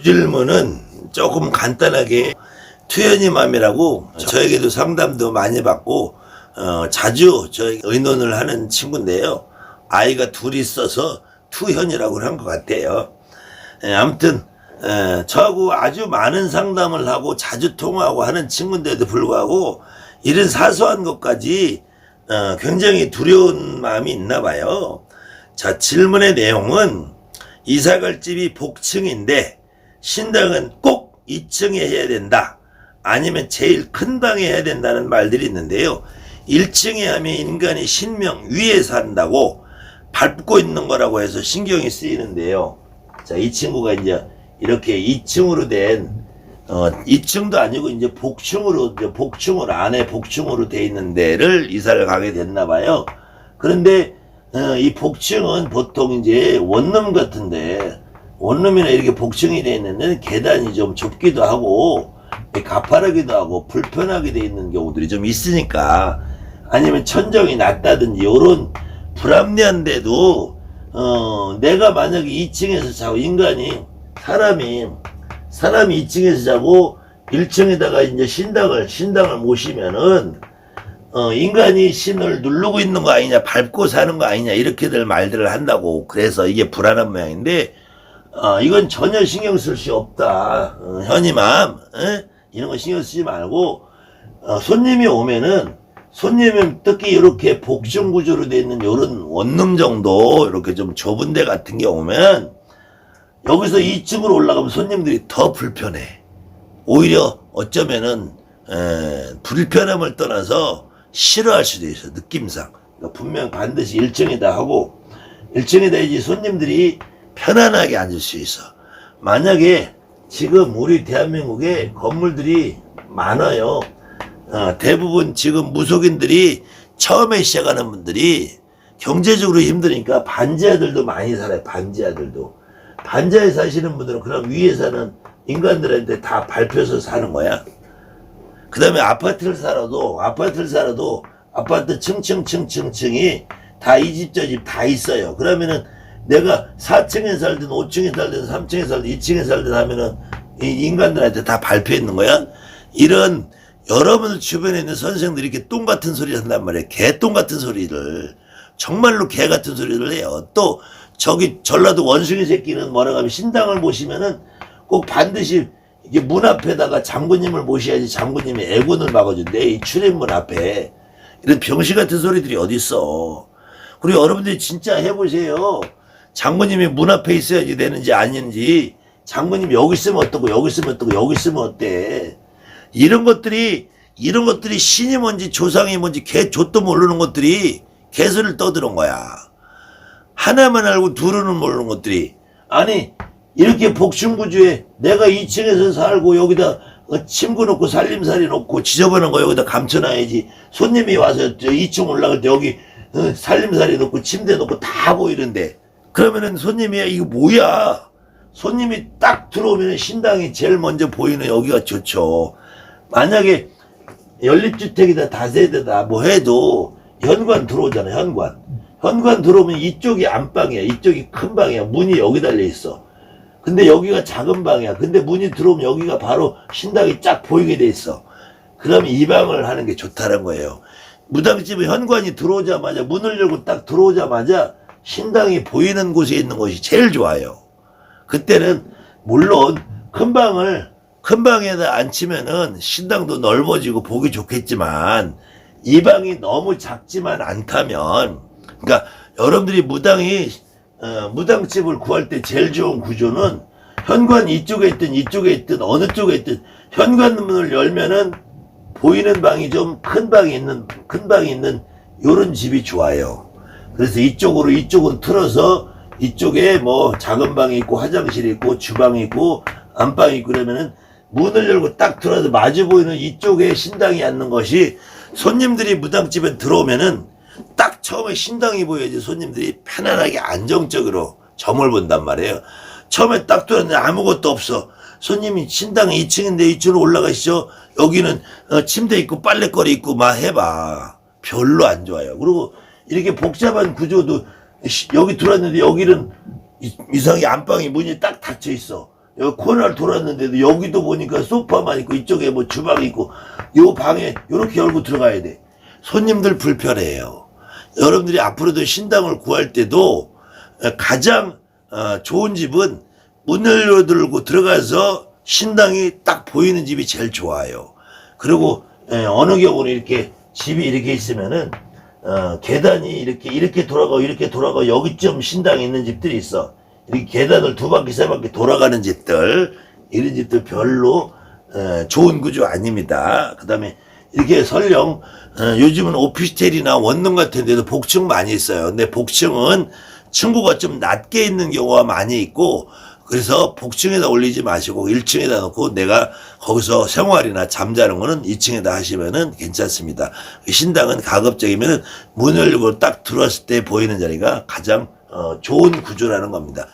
그 질문은 조금 간단하게 투현이맘이라고 저에게도 상담도 많이 받고 어, 자주 저희 의논을 하는 친구인데요. 아이가 둘이 있어서 투현이라고 한 것 같아요. 예, 아무튼 에, 저하고 아주 많은 상담을 하고 자주 통화하고 하는 친구인데도 불구하고 이런 사소한 것까지 어, 굉장히 두려운 마음이 있나 봐요. 자 질문의 내용은 이사갈 집이 복층인데 신당은 꼭 2층에 해야 된다. 아니면 제일 큰 방에 해야 된다는 말들이 있는데요. 1층에 하면 인간이 신명 위에 산다고 밟고 있는 거라고 해서 신경이 쓰이는데요. 자, 이 친구가 이제 이렇게 2층으로 된, 어, 2층도 아니고 이제 복층으로, 이제 복층으로, 안에 복층으로 돼 있는 데를 이사를 가게 됐나 봐요. 그런데, 어, 이 복층은 보통 이제 원룸 같은데, 원룸이나 이렇게 복층이 돼 있는 데는 계단이 좀 좁기도 하고, 가파르기도 하고, 불편하게 돼 있는 경우들이 좀 있으니까, 아니면 천정이 낮다든지, 요런 불합리한데도, 어, 내가 만약에 2층에서 자고, 인간이, 사람이, 사람이 2층에서 자고, 1층에다가 이제 신당을, 신당을 모시면은, 어, 인간이 신을 누르고 있는 거 아니냐, 밟고 사는 거 아니냐, 이렇게들 말들을 한다고. 그래서 이게 불안한 모양인데, 어, 이건 전혀 신경 쓸 수 없다. 어, 현이맘, 에? 이런 거 신경 쓰지 말고, 어, 손님이 오면은, 손님은 특히 이렇게 복층 구조로 되어 있는 요런 원룸 정도, 이렇게 좀 좁은 데 같은 게 오면, 여기서 2층으로 올라가면 손님들이 더 불편해. 오히려 어쩌면은, 에, 불편함을 떠나서 싫어할 수도 있어, 느낌상. 그러니까 분명 반드시 1층에다 하고, 1층에다 이제 손님들이 편안하게 앉을 수 있어. 만약에 지금 우리 대한민국에 건물들이 많아요. 어, 대부분 지금 무속인들이 처음에 시작하는 분들이 경제적으로 힘드니까 반지하들도 많이 살아요. 반지하들도. 반지하에 사시는 분들은 그럼 위에 사는 인간들한테 다 밟혀서 사는 거야. 그 다음에 아파트를 살아도, 아파트를 살아도 아파트 층층층층층이 다 이 집 저 집 다 있어요. 그러면은 내가 4층에 살든 5층에 살든 3층에 살든 2층에 살든 하면은 이 인간들한테 다 밟혀 있는 거야. 이런 여러분들 주변에 있는 선생들이 이렇게 똥 같은 소리를 한단 말이에요. 개똥 같은 소리를. 정말로 개 같은 소리를 해요. 또 저기 전라도 원숭이 새끼는 뭐라고 하면 신당을 모시면은 꼭 반드시 이게 문 앞에다가 장군님을 모셔야지 장군님이 애군을 막아준대. 이 출입문 앞에. 이런 병신 같은 소리들이 어딨어. 그리고 여러분들이 진짜 해보세요. 장군님이 문 앞에 있어야지 되는지 아닌지. 장군님이 여기 있으면 어떻고, 여기 있으면 어떻고, 여기 있으면 어때. 이런 것들이, 이런 것들이 신이 뭔지 조상이 뭔지 개 좆도 모르는 것들이 개소리를 떠드는 거야. 하나만 알고 둘은 모르는 것들이. 아니, 이렇게 복층구조에 내가 2층에서 살고 여기다 어, 침구 놓고 살림살이 놓고 지저분한 거 여기다 감춰놔야지. 손님이 와서 저 2층 올라갈 때 여기 어, 살림살이 놓고 침대 놓고 다 보이는데. 그러면은 손님이 이거 뭐야? 손님이 딱 들어오면 신당이 제일 먼저 보이는 여기가 좋죠. 만약에 연립주택이다 다세대다 뭐 해도 현관 들어오잖아 현관. 현관 들어오면 이쪽이 안방이야 이쪽이 큰 방이야. 문이 여기 달려 있어. 근데 여기가 작은 방이야. 근데 문이 들어오면 여기가 바로 신당이 쫙 보이게 돼 있어. 그러면 이 방을 하는 게 좋다는 거예요. 무당집은 현관이 들어오자마자 문을 열고 딱 들어오자마자 신당이 보이는 곳에 있는 것이 제일 좋아요 그때는 물론 큰 방을 큰 방에다 앉히면은 신당도 넓어지고 보기 좋겠지만 이 방이 너무 작지만 않다면 그러니까 여러분들이 무당이 어, 무당집을 구할 때 제일 좋은 구조는 현관 이쪽에 있든 이쪽에 있든 어느 쪽에 있든 현관 문을 열면은 보이는 방이 좀 큰 방이 있는 큰 방이 있는 요런 집이 좋아요. 그래서 이쪽으로 이쪽은 틀어서 이쪽에 뭐 작은 방이 있고 화장실이 있고 주방이 있고 안방이 있고 그러면은 문을 열고 딱 들어서 마주 보이는 이쪽에 신당이 앉는 것이 손님들이 무당집에 들어오면은 딱 처음에 신당이 보여야지 손님들이 편안하게 안정적으로 점을 본단 말이에요. 처음에 딱 들었는데 아무것도 없어. 손님이 신당 2층인데 2층으로 올라가시죠. 여기는 어, 침대 있고 빨래거리 있고 막 해봐. 별로 안 좋아요. 그리고 이렇게 복잡한 구조도 시- 여기 들어왔는데 여기는 이- 이상하게 안방이 문이 딱 닫혀 있어. 여기 코너를 돌았는데도 여기도 보니까 소파만 있고 이쪽에 뭐 주방이 있고 요 방에 요렇게 열고 들어가야 돼. 손님들 불편해요. 여러분들이 앞으로도 신당을 구할 때도 가장 어, 좋은 집은 문을 열고 들어가서 신당이 딱 보이는 집이 제일 좋아요. 그리고 예, 어느 경우는 이렇게 집이 이렇게 있으면은 어, 계단이 이렇게 이렇게 돌아가고 이렇게 돌아가고 여기쯤 신당이 있는 집들이 있어. 이렇게 계단을 두 바퀴 세 바퀴 돌아가는 집들 이런 집들 별로 어, 좋은 구조 아닙니다. 그 다음에 이렇게 설령 어, 요즘은 오피스텔이나 원룸 같은 데도 복층 많이 있어요. 근데 복층은 층고가 좀 낮게 있는 경우가 많이 있고 그래서 복층에다 올리지 마시고 1층에다 놓고 내가 거기서 생활이나 잠자는 거는 2층에다 하시면은 괜찮습니다. 신당은 가급적이면은 문을 열고 딱 들어왔을 때 보이는 자리가 가장 어, 좋은 구조라는 겁니다.